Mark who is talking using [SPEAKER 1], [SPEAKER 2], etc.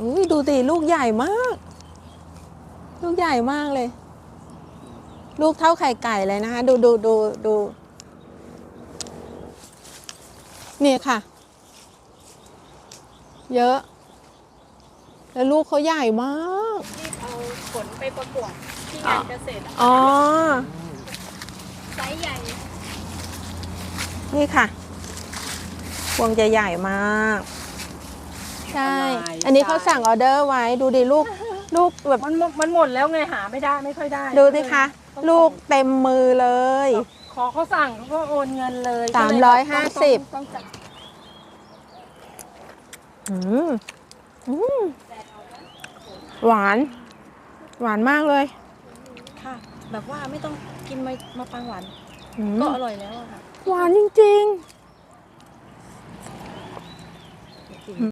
[SPEAKER 1] อุ้ยดูดิลูกใหญ่มาก ลูกใหญ่มากเลย ลูกเท่าไข่ไก่เลยนะคะ ดูดูดูดูนี่ค่ะ เยอะ แล้วลูกเขาใหญ่มาก
[SPEAKER 2] ที่เอาผลไปประกวดที่งานเกษตรอะ
[SPEAKER 1] อ๋อ
[SPEAKER 2] ไซส์ใหญ่
[SPEAKER 1] นี่ค่ะ พวงจะใหญ่มาก ใช่ อันนี้เขาสั่งออเดอร์ไว้ดูดิลูกลูกแบบ
[SPEAKER 2] มันหมดมันหมดแล้วไงหาไม่ได้ไม่ค่อยได้
[SPEAKER 1] ดูสิคะ
[SPEAKER 2] ต้อง
[SPEAKER 1] ลูกเต็มมือเลย
[SPEAKER 2] ขอเขาสั่งเขาก็โอนเงินเลย
[SPEAKER 1] สามร้อยห้าสิบ
[SPEAKER 2] ต้องจัด
[SPEAKER 1] อืมอืมหวาน หวานมากเลย
[SPEAKER 2] ค่ะ แบบว่าไม่ต้องกินมามาปังหวาน
[SPEAKER 1] อืม
[SPEAKER 2] ก็อร่อยแล้วอะค่ะ
[SPEAKER 1] หวานจริง ๆ